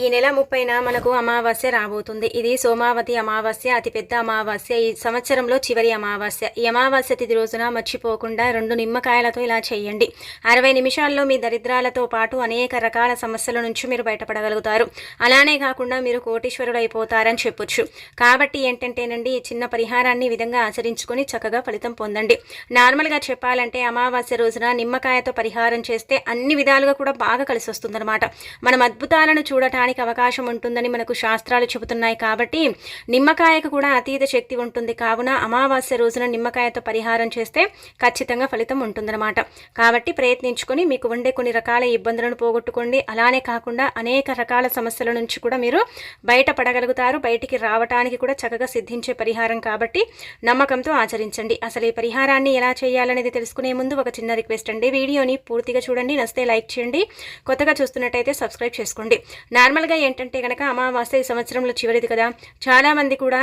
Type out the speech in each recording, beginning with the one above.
ఈ నెల ముప్పైన మనకు అమావాస్య రాబోతుంది. ఇది సోమావతి అమావాస్య అతిపెద్ద అమావాస్య. ఈ సంవత్సరంలో చివరి అమావాస్య. ఈ అమావాస్య తిథి రోజున మర్చిపోకుండా రెండు నిమ్మకాయలతో ఇలా చేయండి. అరవై నిమిషాల్లో మీ దరిద్రాలతో పాటు అనేక రకాల సమస్యల నుంచి మీరు బయటపడగలుగుతారు. అలానే కాకుండా మీరు కోటీశ్వరుడు అయిపోతారని చెప్పొచ్చు. కాబట్టి ఏంటంటేనండి ఈ చిన్న పరిహారాన్ని ఈ విధంగా ఆచరించుకొని చక్కగా ఫలితం పొందండి. నార్మల్గా చెప్పాలంటే అమావాస్య రోజున నిమ్మకాయతో పరిహారం చేస్తే అన్ని విధాలుగా కూడా బాగా కలిసి వస్తుందన్నమాట మనం అద్భుతాలను చూడటానికి అవకాశం ఉంటుందని మనకు శాస్త్రాలు చెబుతున్నాయి కాబట్టి నిమ్మకాయకు కూడా అతీత శక్తి ఉంటుంది. కావున అమావాస్య రోజున నిమ్మకాయతో పరిహారం చేస్తే ఖచ్చితంగా ఫలితం ఉంటుందన్నమాట. కాబట్టి ప్రయత్నించుకొని మీకు ఉండే కొన్ని రకాల ఇబ్బందులను పోగొట్టుకోండి. అలానే కాకుండా అనేక రకాల సమస్యల నుంచి కూడా మీరు బయటపడగలుగుతారు. బయటికి రావటానికి కూడా చక్కగా సిద్ధించే పరిహారం కాబట్టి నమ్మకంతో ఆచరించండి. అసలు ఈ పరిహారాన్ని ఎలా చేయాలనేది తెలుసుకునే ముందు ఒక చిన్న రిక్వెస్ట్ అండి. వీడియోని పూర్తిగా చూడండి. నస్తే లైక్ చేయండి. కొత్తగా చూస్తున్నట్టయితే సబ్స్క్రైబ్ చేసుకోండి. నార్మల్ నార్మల్గా ఏంటంటే కనుక అమావాస్య ఈ సంవత్సరంలో చివరిది కదా. చాలామంది కూడా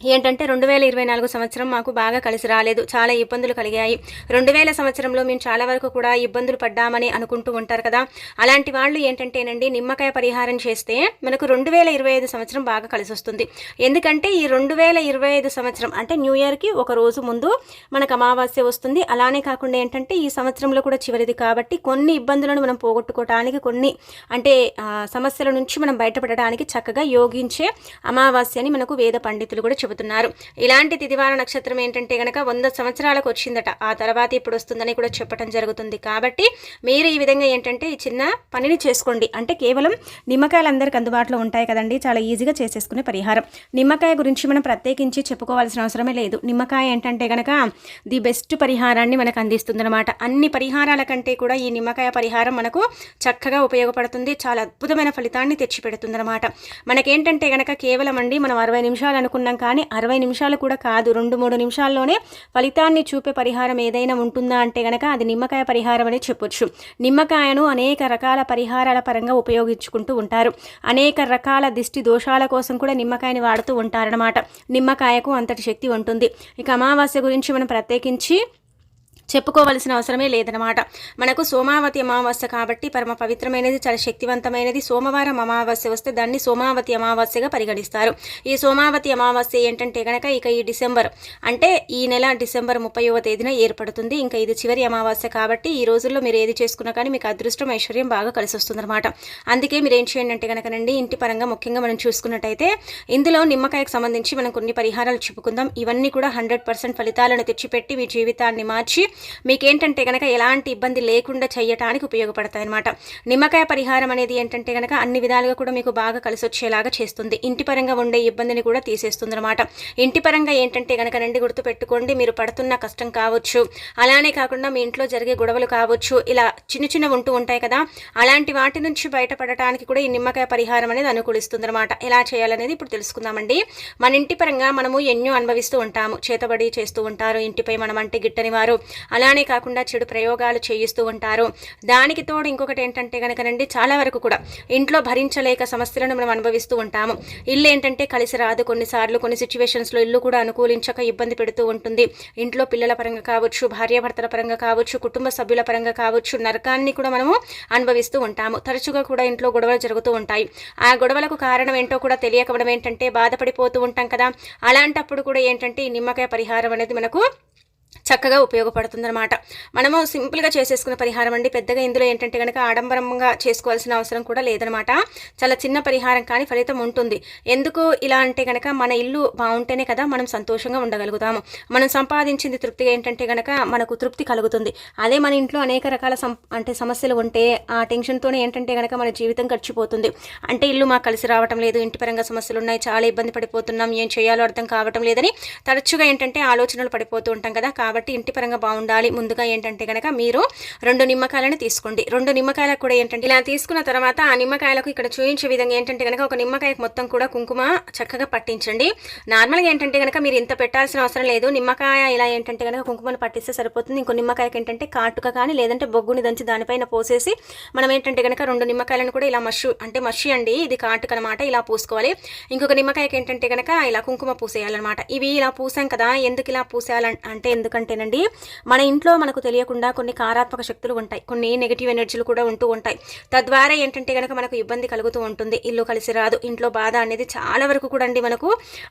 ఏంటంటే రెండు వేల ఇరవై నాలుగు సంవత్సరం మాకు బాగా కలిసి రాలేదు చాలా ఇబ్బందులు కలిగాయి. రెండు వేల సంవత్సరంలో మేము చాలా వరకు కూడా ఇబ్బందులు పడ్డామని అనుకుంటూ ఉంటారు కదా. అలాంటి వాళ్ళు ఏంటంటేనండి నిమ్మకాయ పరిహారం చేస్తే మనకు రెండు వేల ఇరవై ఐదు సంవత్సరం బాగా కలిసి వస్తుంది. ఎందుకంటే ఈ రెండు వేల ఇరవై ఐదు సంవత్సరం అంటే న్యూ ఇయర్కి ఒక రోజు ముందు మనకు అమావాస్య వస్తుంది. అలానే కాకుండా ఏంటంటే ఈ సంవత్సరంలో కూడా చివరిది కాబట్టి కొన్ని ఇబ్బందులను మనం పోగొట్టుకోవడానికి కొన్ని అంటే సమస్యల నుంచి మనం బయటపడడానికి చక్కగా యోగించే అమావాస్య అని మనకు వేద పండితులు కూడా చెబుతున్నారు. ఇలాంటి తిదివార నక్షత్రం ఏంటంటే గనక వంద సంవత్సరాలకు వచ్చిందట. ఆ తర్వాత ఇప్పుడు వస్తుందని కూడా చెప్పడం జరుగుతుంది. కాబట్టి మీరు ఈ విధంగా ఏంటంటే ఈ చిన్న పనిని చేసుకోండి. అంటే కేవలం నిమ్మకాయలు అందరికీ అందుబాటులో ఉంటాయి కదండి. చాలా ఈజీగా చేసేసుకునే పరిహారం. నిమ్మకాయ గురించి మనం ప్రత్యేకించి చెప్పుకోవాల్సిన అవసరమే లేదు. నిమ్మకాయ ఏంటంటే గనక ది బెస్ట్ పరిహారాన్ని మనకు అందిస్తుందన్నమాట. అన్ని పరిహారాల కంటే కూడా ఈ నిమ్మకాయ పరిహారం మనకు చక్కగా ఉపయోగపడుతుంది. చాలా అద్భుతమైన ఫలితాన్ని తెచ్చిపెడుతుందన్నమాట. మనకేంటంటే గనక కేవలం అండి మనం అరవై నిమిషాలు అనుకున్నాం కానీ కానీ అరవై నిమిషాలు కూడా కాదు. రెండు మూడు నిమిషాల్లోనే ఫలితాన్ని చూపే పరిహారం ఏదైనా ఉంటుందా అంటే కనుక అది నిమ్మకాయ పరిహారం అని చెప్పొచ్చు. నిమ్మకాయను అనేక రకాల పరిహారాల పరంగా ఉపయోగించుకుంటూ ఉంటారు. అనేక రకాల దిష్టి దోషాల కోసం కూడా నిమ్మకాయని వాడుతూ ఉంటారనమాట నిమ్మకాయకు అంతటి శక్తి ఉంటుంది. ఇక అమావాస్య గురించి మనం ప్రత్యేకించి చెప్పుకోవలసిన అవసరమే లేదనమాట మనకు సోమావతి అమావాస్య కాబట్టి పరమ పవిత్రమైనది చాలా శక్తివంతమైనది సోమవారం అమావాస్య వస్తే దాన్ని సోమావతి అమావాస్యగా పరిగణిస్తారు. ఈ సోమావతి అమావాస్య ఏంటంటే కనుక ఇక ఈ డిసెంబర్ అంటే ఈ నెల డిసెంబర్ ముప్పైవ తేదీన ఏర్పడుతుంది. ఇంకా ఇది చివరి అమావాస్య కాబట్టి ఈ రోజుల్లో మీరు ఏది చేసుకున్నా కానీ మీకు అదృష్టం ఐశ్వర్యం బాగా కలిసి వస్తుందన్నమాట. అందుకే మీరు ఏం చేయండి అంటే కనుకనండి ఇంటి పరంగా ముఖ్యంగా మనం చూసుకున్నట్టయితే ఇందులో నిమ్మకాయకు సంబంధించి మనం కొన్ని పరిహారాలు చెప్పుకుందాం. ఇవన్నీ కూడా హండ్రెడ్ పర్సెంట్ ఫలితాలను తెచ్చిపెట్టి మీ జీవితాన్ని మార్చి మీకు ఏంటంటే కనుక ఎలాంటి ఇబ్బంది లేకుండా చేయటానికి ఉపయోగపడతాయి అనమాట నిమ్మకాయ పరిహారం అనేది ఏంటంటే కనుక అన్ని విధాలుగా కూడా మీకు బాగా కలిసి వచ్చేలాగా చేస్తుంది. ఇంటి పరంగా ఉండే ఇబ్బందిని కూడా తీసేస్తుంది అనమాట ఇంటి పరంగా ఏంటంటే కనుక రండి గుర్తు పెట్టుకోండి మీరు పడుతున్న కష్టం కావచ్చు అలానే కాకుండా మీ ఇంట్లో జరిగే గొడవలు కావచ్చు ఇలా చిన్న చిన్న ఉంటూ ఉంటాయి కదా అలాంటి వాటి నుంచి బయటపడటానికి కూడా ఈ నిమ్మకాయ పరిహారం అనేది అనుకూలిస్తుంది అనమాట ఎలా చేయాలనేది ఇప్పుడు తెలుసుకుందామండి. మన ఇంటి పరంగా మనము ఎన్నో అనుభవిస్తూ ఉంటాము. చేతబడి చేస్తూ ఉంటారు ఇంటిపై మనం అంటే గిట్టని వారు అలానే కాకుండా చెడు ప్రయోగాలు చేయిస్తూ ఉంటారు. దానికి తోడు ఇంకొకటి ఏంటంటే కనుకనండి చాలా వరకు కూడా ఇంట్లో భరించలేక సమస్యలను మనం అనుభవిస్తూ ఉంటాము. ఇల్లు ఏంటంటే కలిసి రాదు కొన్నిసార్లు కొన్ని సిచ్యువేషన్స్లో ఇల్లు కూడా అనుకూలించక ఇబ్బంది పెడుతూ ఉంటుంది. ఇంట్లో పిల్లల పరంగా కావచ్చు భార్యాభర్తల పరంగా కావచ్చు కుటుంబ సభ్యుల పరంగా కావచ్చు నరకాన్ని కూడా మనము అనుభవిస్తూ ఉంటాము. తరచుగా కూడా ఇంట్లో గొడవలు జరుగుతూ ఉంటాయి. ఆ గొడవలకు కారణం ఏంటో కూడా తెలియకపోవడం ఏంటంటే బాధపడిపోతూ ఉంటాం కదా. అలాంటప్పుడు కూడా ఏంటంటే ఈ నిమ్మకాయ పరిహారం అనేది మనకు చక్కగా ఉపయోగపడుతుందన్నమాట. మనము సింపుల్గా చేసేసుకున్న పరిహారం అండి. పెద్దగా ఇందులో ఏంటంటే కనుక ఆడంబరంగా చేసుకోవాల్సిన అవసరం కూడా లేదనమాట చాలా చిన్న పరిహారం కానీ ఫలితం ఉంటుంది. ఎందుకు ఇలా అంటే కనుక మన ఇల్లు బాగుంటేనే కదా మనం సంతోషంగా ఉండగలుగుతాము. మనం సంపాదించింది తృప్తిగా ఏంటంటే కనుక మనకు తృప్తి కలుగుతుంది. అదే మన ఇంట్లో అనేక రకాల సం అంటే సమస్యలు ఉంటే ఆ టెన్షన్తోనే ఏంటంటే కనుక మన జీవితం గడిచిపోతుంది. అంటే ఇల్లు మాకు కలిసి రావటం లేదు. ఇంటి పరంగా సమస్యలు ఉన్నాయి. చాలా ఇబ్బంది పడిపోతున్నాం. ఏం చేయాలో అర్థం కావటం లేదని తరచుగా ఏంటంటే ఆలోచనలు పడిపోతూ ఉంటాం కదా. కాబట్టి ఇంటి పరంగా బాగుండాలి. ముందుగా ఏంటంటే కనుక మీరు రెండు నిమ్మకాయలను తీసుకోండి. రెండు నిమ్మకాయలకు కూడా ఏంటంటే ఇలా తీసుకున్న తర్వాత ఆ నిమ్మకాయలకు ఇక్కడ చూపించే విధంగా ఏంటంటే కనుక ఒక నిమ్మకాయకు మొత్తం కూడా కుంకుమ చక్కగా పట్టించండి. నార్మల్గా ఏంటంటే కనుక మీరు ఇంత పెట్టాల్సిన అవసరం లేదు. నిమ్మకాయ ఇలా ఏంటంటే కనుక కుంకుమను పట్టిస్తే సరిపోతుంది. ఇంకో నిమ్మకాయకి ఏంటంటే కాటుక కానీ లేదంటే బొగ్గుని దంచి దానిపైన పోసేసి మనం ఏంటంటే కనుక రెండు నిమ్మకాయలను కూడా ఇలా మషు అంటే మషి అండి. ఇది కాటుక అనమాట ఇలా పూసుకోవాలి. ఇంకొక నిమ్మకాయకి ఏంటంటే కనుక ఇలా కుంకుమ పూసేయాలన్నమాట. ఇవి ఇలా పూసాం కదా. ఎందుకు ఇలా పూసేయాలంటే ఎందుకు ఎందుకంటేనండి మన ఇంట్లో మనకు తెలియకుండా కొన్ని కారాత్మక శక్తులు ఉంటాయి. కొన్ని నెగిటివ్ ఎనర్జీలు కూడా ఉంటూ ఉంటాయి. తద్వారా ఏంటంటే కనుక మనకు ఇబ్బంది కలుగుతూ ఉంటుంది. ఇల్లు కలిసి రాదు. ఇంట్లో బాధ అనేది చాలా వరకు కూడా అండి మనకు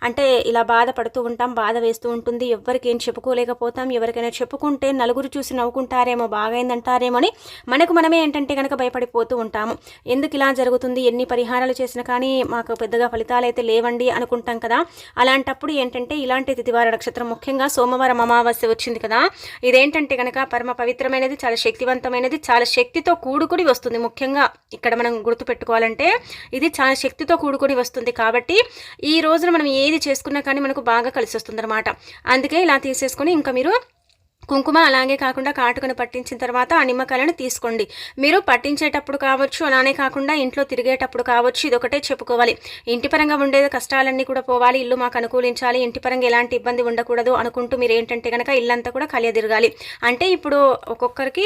అంటే ఇలా బాధపడుతూ ఉంటాం బాధ వేస్తూ ఉంటుంది. ఎవరికి ఏం చెప్పుకోలేకపోతాం. ఎవరికైనా చెప్పుకుంటే నలుగురు చూసి నవ్వుకుంటారేమో బాగైందంటారేమో అని మనకు మనమే ఏంటంటే కనుక భయపడిపోతూ ఉంటాము. ఎందుకు ఇలా జరుగుతుంది? ఎన్ని పరిహారాలు చేసినా కానీ మాకు పెద్దగా ఫలితాలు అయితే లేవండి అనుకుంటాం కదా. అలాంటప్పుడు ఏంటంటే ఇలాంటి తిథివార నక్షత్రం ముఖ్యంగా సోమవారం అమావాస్య వచ్చింది కదా. ఇదేంటంటే కనుక పరమ పవిత్రమైనది చాలా శక్తివంతమైనది చాలా శక్తితో కూడుకుని వస్తుంది. ముఖ్యంగా ఇక్కడ మనం గుర్తుపెట్టుకోవాలంటే ఇది చాలా శక్తితో కూడుకుని వస్తుంది కాబట్టి ఈ రోజున మనం ఏది చేసుకున్నా కానీ మనకు బాగా కలిసి వస్తుంది అందుకే ఇలా తీసేసుకొని ఇంకా మీరు కుంకుమ అలాగే కాకుండా కాటుకను పట్టించిన తర్వాత ఆ నిమ్మకాయలను తీసుకోండి. మీరు పట్టించేటప్పుడు కావచ్చు అలానే కాకుండా ఇంట్లో తిరిగేటప్పుడు కావచ్చు ఇదొకటే చెప్పుకోవాలి. ఇంటి పరంగా ఉండే కష్టాలన్నీ కూడా పోవాలి ఇల్లు మాకు అనుకూలించాలి ఇంటి పరంగా ఎలాంటి ఇబ్బంది ఉండకూడదు అనుకుంటూ మీరు ఏంటంటే కనుక ఇల్లంతా కూడా కలియదిరగాలి. అంటే ఇప్పుడు ఒక్కొక్కరికి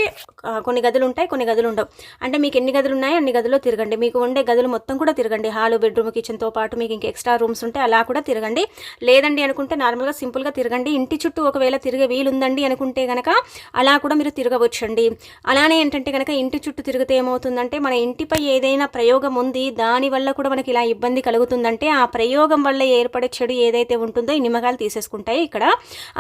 కొన్ని గదులు ఉంటాయి కొన్ని గదులు ఉండవు అంటే మీకు ఎన్ని గదులు ఉన్నాయో అన్ని గదుల్లో తిరగండి. మీకు ఉండే గదులు మొత్తం కూడా తిరగండి. హాలు బెడ్రూమ్ కిచెన్తో పాటు మీకు ఇంకా ఎక్స్ట్రా రూమ్స్ ఉంటే అలా కూడా తిరగండి. లేదండి అనుకుంటే నార్మల్గా సింపుల్గా తిరగండి. ఇంటి చుట్టూ ఒకవేళ తిరిగే వీలుందండి అనుకుంటే అనుకుంటే గనక అలా కూడా మీరు తిరగవచ్చండి. అలానే ఏంటంటే కనుక ఇంటి చుట్టూ తిరిగితే ఏమవుతుందంటే మన ఇంటిపై ఏదైనా ప్రయోగం ఉంది దానివల్ల కూడా మనకి ఇలా ఇబ్బంది కలుగుతుందంటే ఆ ప్రయోగం వల్ల ఏర్పడే చెడు ఏదైతే ఉంటుందో ఈ నిమ్మకాయలు తీసేసుకుంటాయి ఇక్కడ.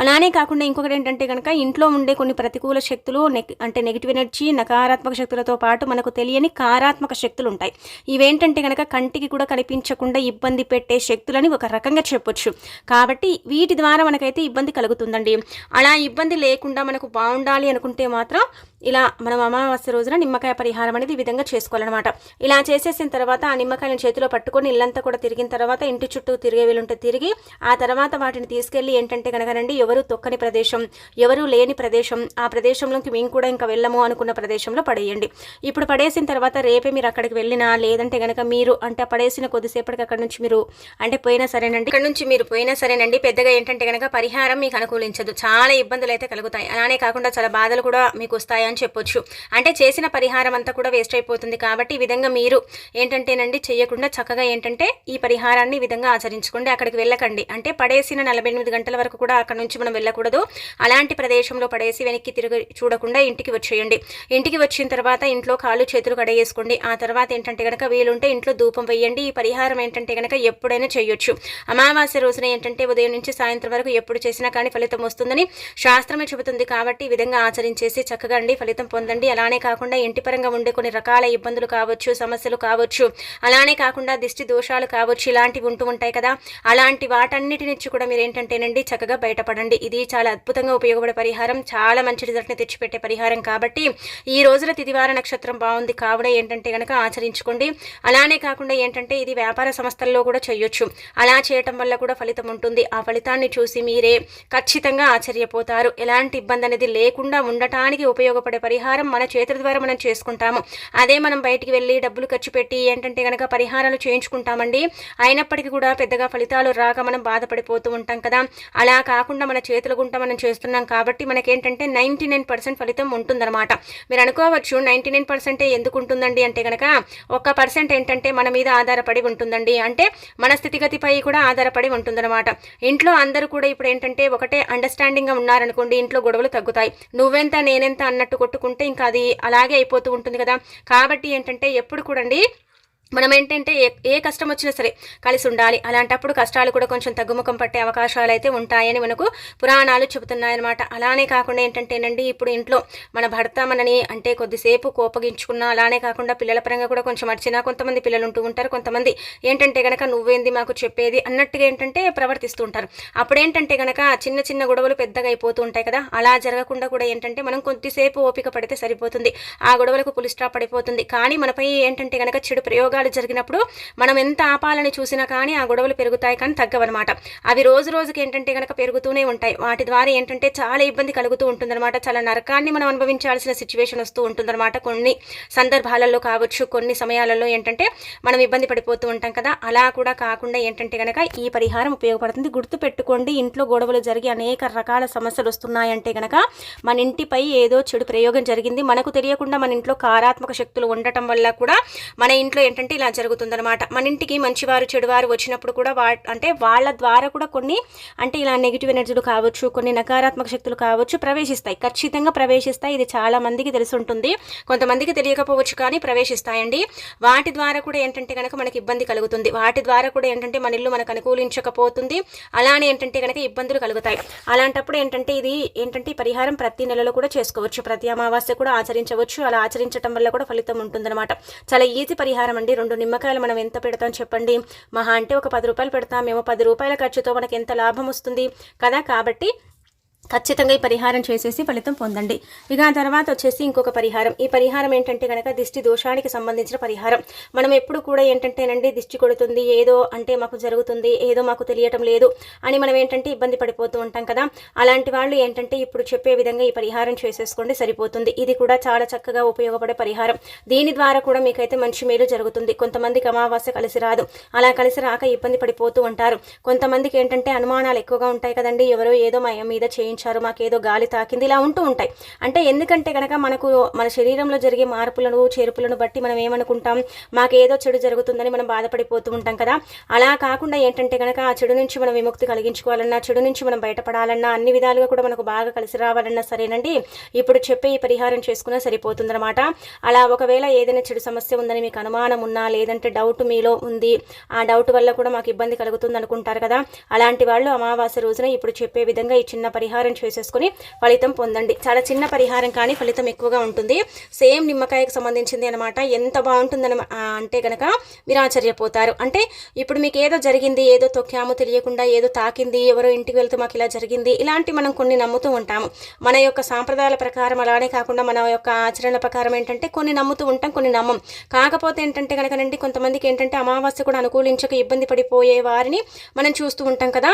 అలానే కాకుండా ఇంకొకటి ఏంటంటే కనుక ఇంట్లో ఉండే కొన్ని ప్రతికూల శక్తులు అంటే నెగిటివ్ ఎనర్జీ నకారాత్మక శక్తులతో పాటు మనకు తెలియని కారాత్మక శక్తులు ఉంటాయి. ఇవేంటంటే కనుక కంటికి కూడా కనిపించకుండా ఇబ్బంది పెట్టే శక్తులని ఒక రకంగా చెప్పొచ్చు. కాబట్టి వీటి ద్వారా మనకైతే ఇబ్బంది కలుగుతుందండి. అలా ఇబ్బంది లే లేకుండా మనకు బాగుండాలి అనుకుంటే మాత్రం ఇలా మనం అమావాస్య రోజున నిమ్మకాయ పరిహారం అనేది ఈ విధంగా చేసుకోవాలన్నమాట. ఇలా చేసేసిన తర్వాత ఆ నిమ్మకాయలను చేతిలో పట్టుకొని ఇల్లంతా కూడా తిరిగిన తర్వాత ఇంటి చుట్టూ తిరిగే వీలుంటే తిరిగి ఆ తర్వాత వాటిని తీసుకెళ్ళి ఏంటంటే కనుకనండి ఎవరు తొక్కని ప్రదేశం ఎవరు లేని ప్రదేశం ఆ ప్రదేశంలోకి మేము కూడా ఇంకా వెళ్ళము అనుకున్న ప్రదేశంలో పడేయండి. ఇప్పుడు పడేసిన తర్వాత రేపే మీరు అక్కడికి వెళ్ళినా లేదంటే కనుక మీరు అంటే పడేసిన కొద్దిసేపటికి అక్కడ నుంచి మీరు అంటే పోయినా సరేనండి ఇక్కడ నుంచి మీరు పోయినా సరేనండి పెద్దగా ఏంటంటే కనుక పరిహారం మీకు అనుకూలించదు. చాలా ఇబ్బందులు అయితే కలుగుతాయి. అలానే కాకుండా చాలా బాధలు కూడా మీకు వస్తాయి అని చెప్పొచ్చు. అంటే చేసిన పరిహారం అంతా కూడా వేస్ట్ అయిపోతుంది కాబట్టి ఈ విధంగా మీరు ఏంటంటేనండి చేయకుండా చక్కగా ఏంటంటే ఈ పరిహారాన్ని ఈ విధంగా ఆచరించుకోండి. అక్కడికి వెళ్ళకండి. అంటే పడేసిన నలభై ఎనిమిది గంటల వరకు కూడా అక్కడ నుంచి మనం వెళ్ళకూడదు. అలాంటి ప్రదేశంలో పడేసి వెనక్కి తిరిగి చూడకుండా ఇంటికి వచ్చేయండి. ఇంటికి వచ్చిన తర్వాత ఇంట్లో కాళ్ళు చేతులు కడగేసుకోండి. ఆ తర్వాత ఏంటంటే కనుక వీలుంటే ఇంట్లో ధూపం వేయండి. ఈ పరిహారం ఏంటంటే కనుక ఎప్పుడైనా చేయొచ్చు. అమావాస్య రోజున ఏంటంటే ఉదయం నుంచి సాయంత్రం వరకు ఎప్పుడు చేసినా కానీ ఫలితం వస్తుందని శాస్త్రమే చెబుతుంది కాబట్టి ఈ విధంగా ఆచరించేసి చక్కగా అండి ఫలితం పొందండి. అలానే కాకుండా ఇంటి పరంగా ఉండే కొన్ని రకాల ఇబ్బందులు కావచ్చు సమస్యలు కావచ్చు అలానే కాకుండా దిష్టి దోషాలు కావచ్చు ఇలాంటివి ఉంటూ ఉంటాయి కదా. అలాంటి వాటన్నిటి నుంచి కూడా మీరు ఏంటంటేనండి చక్కగా బయటపడండి. ఇది చాలా అద్భుతంగా ఉపయోగపడే పరిహారం చాలా మంచి రిజల్ట్ని తెచ్చిపెట్టే పరిహారం కాబట్టి ఈ రోజుల తిదివార నక్షత్రం బాగుంది. కావున ఏంటంటే కనుక ఆచరించుకోండి. అలానే కాకుండా ఏంటంటే ఇది వ్యాపార సంస్థల్లో కూడా చేయొచ్చు. అలా చేయటం వల్ల కూడా ఫలితం ఉంటుంది. ఆ ఫలితాన్ని చూసి మీరే ఖచ్చితంగా ఆశ్చర్యపోతారు. ఎలాంటి ఇబ్బంది అనేది లేకుండా ఉండటానికి ఉపయోగపడే పరిహారం మన చేతుల ద్వారా మనం చేసుకుంటాము. అదే మనం బయటికి వెళ్ళి డబ్బులు ఖర్చు పెట్టి ఏంటంటే కనుక పరిహారాలు చేయించుకుంటామండి. అయినప్పటికీ కూడా పెద్దగా ఫలితాలు రాక మనం బాధపడిపోతూ ఉంటాం కదా. అలా కాకుండా మన చేతుల గుంట మనం చేస్తున్నాం కాబట్టి మనకేంటంటే నైంటీ నైన్ పర్సెంట్ ఫలితం ఉంటుందన్నమాట. మీరు అనుకోవచ్చు నైంటీ నైన్ పర్సెంటే ఎందుకు ఉంటుందండి అంటే కనుక ఒక్క పర్సెంట్ ఏంటంటే మన మీద ఆధారపడి ఉంటుందండి. అంటే మన స్థితిగతిపై కూడా ఆధారపడి ఉంటుందన్నమాట. ఇంట్లో అందరూ కూడా ఇప్పుడు ఏంటంటే ఒకటే అండర్స్టాండింగ్గా ఉన్నారనుకోండి ఇంట్లో గొడవలు తగ్గుతాయి. నువ్వెంత నేనెంత అన్నట్టు కొట్టుకుంటే ఇంకా అది అలాగే అయిపోతూ ఉంటుంది కదా. కాబట్టి ఏంటంటే ఎప్పుడు కూడండి మనం ఏంటంటే ఏ ఏ కష్టం వచ్చినా సరే కలిసి ఉండాలి. అలాంటప్పుడు కష్టాలు కూడా కొంచెం తగ్గుముఖం పట్టే అవకాశాలు అయితే ఉంటాయని మనకు పురాణాలు చెబుతున్నాయన్నమాట. అలానే కాకుండా ఏంటంటేనండి ఇప్పుడు ఇంట్లో మన భర్త మనని అంటే కొద్దిసేపు కోపగించుకున్నా అలానే కాకుండా పిల్లల పరంగా కూడా కొంచెం అడిచినా కొంతమంది పిల్లలు ఉంటూ ఉంటారు కొంతమంది ఏంటంటే కనుక నువ్వేంది మాకు చెప్పేది అన్నట్టుగా ఏంటంటే ప్రవర్తిస్తూ ఉంటారు. అప్పుడు ఏంటంటే కనుక చిన్న చిన్న గొడవలు పెద్దగా అయిపోతూ ఉంటాయి కదా అలా జరగకుండా కూడా ఏంటంటే మనం కొద్దిసేపు ఓపిక పడితే సరిపోతుంది. ఆ గొడవలకు పులిస్ట్రా పడిపోతుంది. కానీ మనపై ఏంటంటే కనుక చెడు ప్రయోగం ప్రయోగాలు జరిగినప్పుడు మనం ఎంత ఆపాలని చూసినా కానీ ఆ గొడవలు పెరుగుతాయి కానీ తగ్గవన్నమాట. అవి రోజు రోజుకి ఏంటంటే కనుక పెరుగుతూనే ఉంటాయి. వాటి ద్వారా ఏంటంటే చాలా ఇబ్బంది కలుగుతూ ఉంటుందన్నమాట. చాలా నరకాన్ని మనం అనుభవించాల్సిన సిచ్యువేషన్ వస్తూ ఉంటుందన్నమాట. కొన్ని సందర్భాలలో కావచ్చు కొన్ని సమయాలలో ఏంటంటే మనం ఇబ్బంది పడిపోతూ ఉంటాం కదా. అలా కూడా కాకుండా ఏంటంటే కనుక ఈ పరిహారం ఉపయోగపడుతుంది. గుర్తు పెట్టుకోండి ఇంట్లో గొడవలు జరిగి అనేక రకాల సమస్యలు వస్తున్నాయంటే కనుక మన ఇంటిపై ఏదో చెడు ప్రయోగం జరిగింది. మనకు తెలియకుండా మన ఇంట్లో కారాత్మక శక్తులు ఉండటం వల్ల కూడా మన ఇంట్లో ఏంటంటే అంటే ఇలా జరుగుతుందనమాట మన ఇంటికి మంచివారు చెడువారు వచ్చినప్పుడు కూడా వా అంటే వాళ్ళ ద్వారా కూడా కొన్ని అంటే ఇలా నెగిటివ్ ఎనర్జీలు కావచ్చు కొన్ని నకారాత్మక శక్తులు కావచ్చు ప్రవేశిస్తాయి. ఖచ్చితంగా ప్రవేశిస్తాయి. ఇది చాలా మందికి తెలిసి ఉంటుంది కొంతమందికి తెలియకపోవచ్చు కానీ ప్రవేశిస్తాయండి. వాటి ద్వారా కూడా ఏంటంటే కనుక మనకి ఇబ్బంది కలుగుతుంది. వాటి ద్వారా కూడా ఏంటంటే మన ఇల్లు మనకు అనుకూలించకపోతుంది. అలానే ఏంటంటే కనుక ఇబ్బందులు కలుగుతాయి. అలాంటప్పుడు ఏంటంటే ఇది ఏంటంటే పరిహారం ప్రతి నెలలో కూడా చేసుకోవచ్చు. ప్రతి అమావాస్య కూడా ఆచరించవచ్చు. అలా ఆచరించడం వల్ల కూడా ఫలితం ఉంటుందన్నమాట. చాలా ఈజీ పరిహారం అండి. రెండు నిమ్మకాయలు మనం ఎంత పెడతాం చెప్పండి? మహా అంటే ఒక పది రూపాయలు పెడతాం. మేము పది రూపాయల ఖర్చుతో మనకి ఎంత లాభం వస్తుంది? కదా కాబట్టి ఖచ్చితంగా ఈ పరిహారం చేసేసి ఫలితం పొందండి. ఇక ఆ తర్వాత వచ్చేసి ఇంకొక పరిహారం. ఈ పరిహారం ఏంటంటే కనుక దిష్టి దోషానికి సంబంధించిన పరిహారం. మనం ఎప్పుడు కూడా ఏంటంటేనండి దిష్టి కొడుతుంది ఏదో అంటే మాకు జరుగుతుంది ఏదో మాకు తెలియటం లేదు అని మనం ఏంటంటే ఇబ్బంది పడిపోతూ ఉంటాం కదా. అలాంటి వాళ్ళు ఏంటంటే ఇప్పుడు చెప్పే విధంగా ఈ పరిహారం చేసేసుకోండి సరిపోతుంది. ఇది కూడా చాలా చక్కగా ఉపయోగపడే పరిహారం. దీని ద్వారా కూడా మీకైతే మంచి మేలు జరుగుతుంది. కొంతమందికి అమావాస్య కలిసి రాదు. అలా కలిసి రాక ఇబ్బంది పడిపోతూ ఉంటారు. కొంతమందికి ఏంటంటే అనుమానాలు ఎక్కువగా ఉంటాయి కదండి. ఎవరో ఏదో మా మీద చేయించారు చేయించారు మాకేదో గాలి తాకింది ఇలా ఉంటూ ఉంటాయి. అంటే ఎందుకంటే కనుక మనకు మన శరీరంలో జరిగే మార్పులను చేర్పులను బట్టి మనం ఏమనుకుంటాం మాకేదో చెడు జరుగుతుందని మనం బాధపడిపోతూ ఉంటాం కదా. అలా కాకుండా ఏంటంటే కనుక ఆ చెడు నుంచి మనం విముక్తి కలిగించుకోవాలన్నా చెడు నుంచి మనం బయటపడాలన్నా అన్ని విధాలుగా కూడా మనకు బాగా కలిసి రావాలన్నా సరేనండి. ఇప్పుడు చెప్పే ఈ పరిహారం చేసుకున్నా సరిపోతుందన్నమాట. అలా ఒకవేళ ఏదైనా చెడు సమస్య ఉందని మీకు అనుమానం ఉన్నా లేదంటే డౌట్ మీలో ఉంది ఆ డౌట్ వల్ల కూడా మాకు ఇబ్బంది కలుగుతుంది అనుకుంటారు కదా. అలాంటి వాళ్ళు అమావాస్య రోజున ఇప్పుడు చెప్పే విధంగా ఈ చిన్న పరిహారం పరిహారం చేసేసుకుని ఫలితం పొందండి. చాలా చిన్న పరిహారం కానీ ఫలితం ఎక్కువగా ఉంటుంది. సేమ్ నిమ్మకాయకు సంబంధించింది అనమాట ఎంత బాగుంటుందని అంటే కనుక మీరు ఆశ్చర్యపోతారు. అంటే ఇప్పుడు మీకు ఏదో జరిగింది ఏదో తొక్కాము తెలియకుండా ఏదో తాకింది ఎవరో ఇంటికి వెళ్తే మాకు ఇలా జరిగింది ఇలాంటి మనం కొన్ని నమ్ముతూ ఉంటాము. మన యొక్క సాంప్రదాయాల ప్రకారం అలానే కాకుండా మన యొక్క ఆచరణ ప్రకారం ఏంటంటే కొన్ని నమ్ముతూ ఉంటాం కొన్ని నమ్మం. కాకపోతే ఏంటంటే కనుకనండి కొంతమందికి ఏంటంటే అమావాస్య కూడా అనుకూలించక ఇబ్బంది పడిపోయే వారిని మనం చూస్తూ ఉంటాం కదా.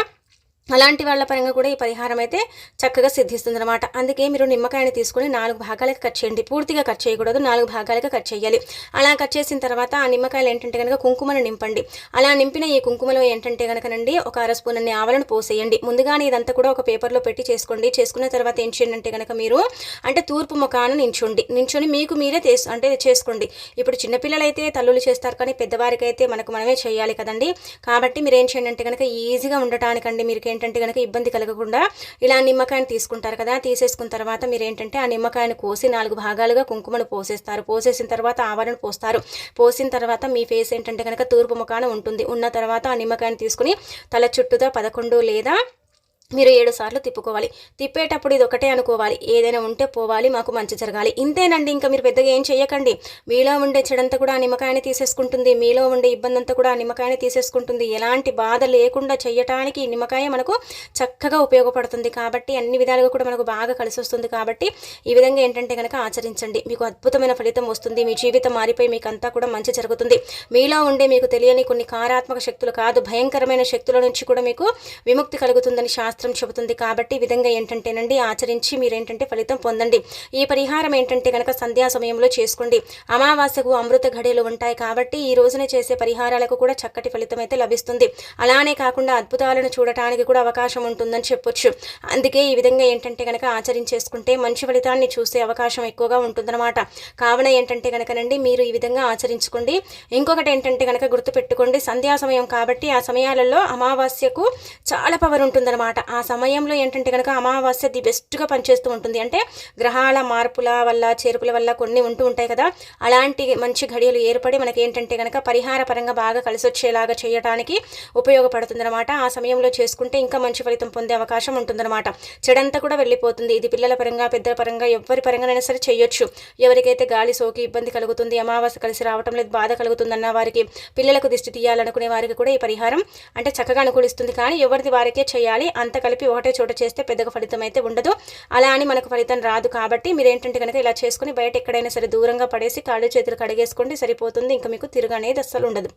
అలాంటి వాళ్ళ పరంగా కూడా ఈ పరిహారం అయితే చక్కగా సిద్ధిస్తుంది అనమాట అందుకే మీరు నిమ్మకాయని తీసుకొని నాలుగు భాగాలకు కట్ చేయండి. పూర్తిగా కట్ చేయకూడదు నాలుగు భాగాలకు కట్ చేయాలి. అలా కట్ చేసిన తర్వాత ఆ నిమ్మకాయలు ఏంటంటే కనుక కుంకుమను నింపండి. అలా నింపిన ఈ కుంకుమలో ఏంటంటే కనుకనండి ఒక అర స్పూన్ అన్ని ఆవలను పోసేయండి. ముందుగానే ఇదంతా కూడా ఒక పేపర్లో పెట్టి చేసుకోండి. చేసుకున్న తర్వాత ఏం చేయండి అంటే కనుక మీరు అంటే తూర్పు ముఖాన నించోండి. నించొని మీకు మీరే అంటే చేసుకోండి. ఇప్పుడు చిన్నపిల్లలైతే తల్లులు చేస్తారు కానీ పెద్దవారికి అయితే మనకు మనమే చేయాలి కదండి. కాబట్టి మీరు ఏం చేయండి అంటే కనుక ఈజీగా ఉండటానికండి. మీరు ఏంటంటే కనుక ఇబ్బంది కలగకుండా ఇలా నిమ్మకాయని తీసుకుంటారు కదా తీసేసుకున్న తర్వాత మీరు ఏంటంటే ఆ నిమ్మకాయను కోసి నాలుగు భాగాలుగా కుంకుమను పోసేస్తారు. పోసేసిన తర్వాత ఆవరణ పోస్తారు. పోసిన తర్వాత మీ ఫేస్ ఏంటంటే కనుక తూర్పు ముఖాన ఉంటుంది. ఉన్న తర్వాత ఆ నిమ్మకాయని తీసుకుని తల చుట్టూతో పదకొండు లేదా మీరు ఏడు సార్లు తిప్పుకోవాలి. తిప్పేటప్పుడు ఇది ఒకటే అనుకోవాలి. ఏదైనా ఉంటే పోవాలి మాకు మంచి జరగాలి. ఇంతేనండి ఇంకా మీరు పెద్దగా ఏం చేయకండి మీలో ఉండే చెడంతా కూడా ఆ నిమ్మకాయని తీసేసుకుంటుంది. మీలో ఉండే ఇబ్బంది అంతా కూడా ఆ నిమ్మకాయని తీసేసుకుంటుంది. ఎలాంటి బాధ లేకుండా చేయటానికి నిమ్మకాయ మనకు చక్కగా ఉపయోగపడుతుంది. కాబట్టి అన్ని విధాలుగా కూడా మనకు బాగా కలిసి వస్తుంది కాబట్టి ఈ విధంగా ఏంటంటే కనుక ఆచరించండి. మీకు అద్భుతమైన ఫలితం వస్తుంది. మీ జీవితం మారిపోయి మీకు అంతా కూడా మంచి జరుగుతుంది. మీలో ఉండే మీకు తెలియని కొన్ని కారాత్మక శక్తులు కాదు భయంకరమైన శక్తుల నుంచి కూడా మీకు విముక్తి కలుగుతుందని శాస్త్రం శాస్త్రం చెబుతుంది. కాబట్టి ఈ విధంగా ఏంటంటేనండి ఆచరించి మీరేంటంటే ఫలితం పొందండి. ఈ పరిహారం ఏంటంటే కనుక సంధ్యా సమయంలో చేసుకోండి. అమావాస్యకు అమృత ఘడియలు ఉంటాయి కాబట్టి ఈ రోజున చేసే పరిహారాలకు కూడా చక్కటి ఫలితం అయితే లభిస్తుంది. అలానే కాకుండా అద్భుతాలను చూడటానికి కూడా అవకాశం ఉంటుందని చెప్పొచ్చు. అందుకే ఈ విధంగా ఏంటంటే కనుక ఆచరించేసుకుంటే మంచి ఫలితాన్ని చూసే అవకాశం ఎక్కువగా ఉంటుందన్నమాట. కావున ఏంటంటే కనుకనండి మీరు ఈ విధంగా ఆచరించుకోండి. ఇంకొకటి ఏంటంటే కనుక గుర్తుపెట్టుకోండి సంధ్యా సమయం కాబట్టి ఆ సమయాలలో అమావాస్యకు చాలా పవర్ ఉంటుందన్నమాట. ఆ సమయంలో ఏంటంటే కనుక అమావాస్య ది బెస్ట్గా పనిచేస్తూ ఉంటుంది. అంటే గ్రహాల మార్పుల వల్ల చేర్పుల వల్ల కొన్ని ఉంటూ ఉంటాయి కదా. అలాంటి మంచి ఘడియలు ఏర్పడి మనకి ఏంటంటే కనుక పరిహార పరంగా బాగా కలిసి వచ్చేలాగా చేయడానికి ఉపయోగపడుతుందన్నమాట. ఆ సమయంలో చేసుకుంటే ఇంకా మంచి ఫలితం పొందే అవకాశం ఉంటుందన్నమాట. చెడంతా కూడా వెళ్ళిపోతుంది. ఇది పిల్లల పరంగా పెద్దల పరంగా ఎవరి పరంగానైనా సరే చేయొచ్చు. ఎవరికైతే గాలి సోకి ఇబ్బంది కలుగుతుంది అమావాస్య కలిసి రావటం లేదు బాధ కలుగుతుందన్న వారికి పిల్లలకు దిష్టి తీయాలనుకునే వారికి కూడా ఈ పరిహారం అంటే చక్కగా అనుకూలిస్తుంది. కానీ ఎవరిది వారికే చేయాలి అంత కలిపి ఒకటే చోట చేస్తే పెద్దగా ఫలితం అయితే ఉండదు. అలా అని మనకు ఫలితం రాదు కాబట్టి మీరు ఏంటంటే కనుక ఇలా చేసుకుని బయట ఎక్కడైనా సరే దూరంగా పడేసి కాళ్ళు చేతులు కడిగేసుకోండి సరిపోతుంది. ఇంకా మీకు తిరుగు అనేది అస్సలు ఉండదు.